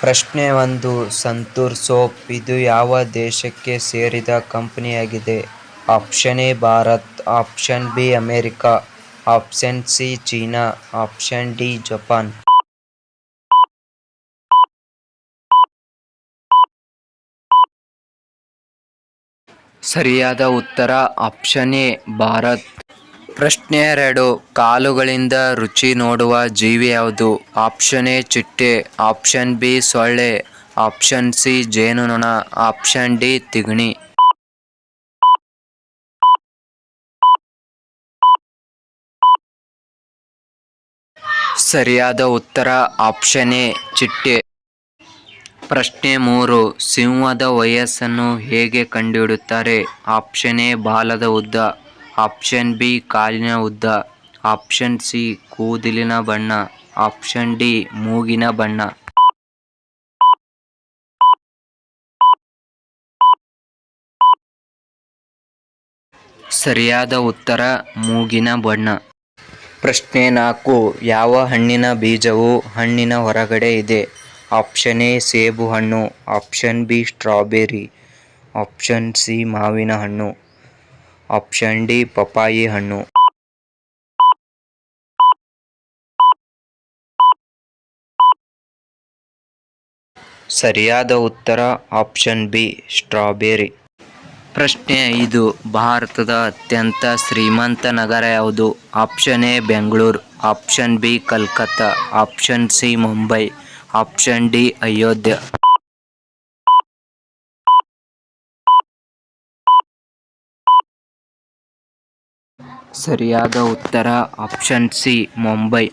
ಪ್ರಶ್ನೆ ಒಂದು. ಸಂತೂರ್ ಸೋಪ್ ಇದು ಯಾವ ದೇಶಕ್ಕೆ ಸೇರಿದ ಕಂಪನಿಯಾಗಿದೆ? Option A Bharat, option B America, option C China, option D Japan. ಸರಿಯಾದ ಉತ್ತರ ಆಪ್ಷನ್ ಎ ಭಾರತ್. ಪ್ರಶ್ನೆ ಎರಡು. ಕಾಲುಗಳಿಂದ ರುಚಿ ನೋಡುವ ಜೀವಿ ಯಾವುದು? ಆಪ್ಷನ್ ಎ, ಚಿಟ್ಟೆ. ಆಪ್ಷನ್ ಬಿ, ಸೊಳ್ಳೆ. ಆಪ್ಷನ್ ಸಿ, ಜೇನುನೊಣ. ಆಪ್ಷನ್ ಡಿ, ತಿಗಣಿ. ಸರಿಯಾದ ಉತ್ತರ ಆಪ್ಷನ್ ಎ, ಚಿಟ್ಟೆ. ಪ್ರಶ್ನೆ ಮೂರು. ಸಿಂಹದ ವಯಸ್ಸನ್ನು ಹೇಗೆ ಕಂಡುಹಿಡುತ್ತಾರೆ ಆಪ್ಷನ್ ಎ, ಬಾಲದ ಉದ್ದ. ಆಪ್ಷನ್ ಬಿ, ಕಾಲಿನ ಉದ್ದ. ಆಪ್ಷನ್ ಸಿ, ಕೂದಲಿನ ಬಣ್ಣ. ಆಪ್ಷನ್ ಡಿ, ಮೂಗಿನ ಬಣ್ಣ. ಸರಿಯಾದ ಉತ್ತರ, ಮೂಗಿನ ಬಣ್ಣ. ಪ್ರಶ್ನೆ ನಾಲ್ಕು, ಯಾವ ಹಣ್ಣಿನ ಬೀಜವು ಹಣ್ಣಿನ ಹೊರಗಡೆ ಇದೆ? ಆಪ್ಷನ್ ಎ, ಸೇಬು ಹಣ್ಣು. Option B, strawberry. Option C, ಮಾವಿನ ಹಣ್ಣು. ಆಪ್ಷನ್ ಡಿ ಪಪಾಯಿ ಹಣ್ಣು. ಸರಿಯಾದ ಉತ್ತರ ಆಪ್ಷನ್ ಬಿ, ಸ್ಟ್ರಾಬೆರಿ. ಪ್ರಶ್ನೆ ಐದು, ಭಾರತದ ಅತ್ಯಂತ ಶ್ರೀಮಂತ ನಗರ ಯಾವುದು? Option A, Bengaluru. Option B, Calcutta. Option C, Mumbai. Option D, Ayodhya. ಸರಿಯಾದ ಉತ್ತರ ಆಪ್ಷನ್ ಸಿ ಮುಂಬೈ